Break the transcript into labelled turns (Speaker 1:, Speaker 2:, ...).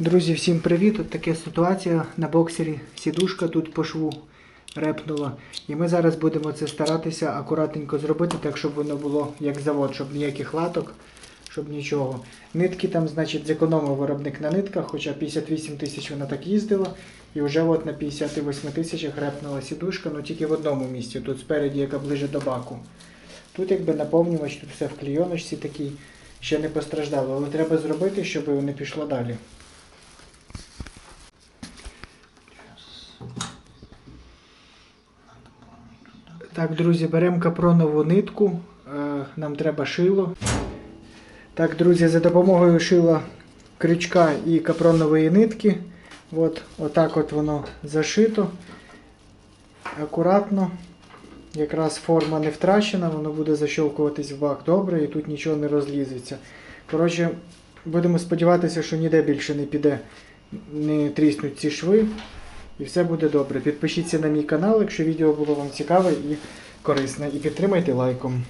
Speaker 1: Друзі, всім привіт! Тут така ситуація на боксері. Сідушка тут по шву репнула. І ми зараз будемо це старатися акуратненько зробити, так щоб воно було як завод, щоб ніяких латок, щоб нічого. Нитки там, значить, зекономив виробник на нитках, хоча 58 тисяч вона так їздила. І вже от на 58 тисячах репнула сідушка, ну тільки в одному місці. Тут спереді, яка ближе до баку. Тут якби наповнювач, тут все в клійоночці такій, ще не постраждало. Але треба зробити, щоб не пішло далі. Так, друзі, беремо капронову нитку. Е, Нам треба шило. Так, друзі, за допомогою шила крючка і капронової нитки. От, отак от воно зашито. Акуратно. Якраз форма не втрачена, воно буде защолкуватись в бак добре і тут нічого не розлізеться. Коротше, будемо сподіватися, що ніде більше не піде, не тріснуть ці шви. І все буде добре. Підпишіться на мій канал, якщо відео було вам цікаве і корисне. І підтримайте лайком.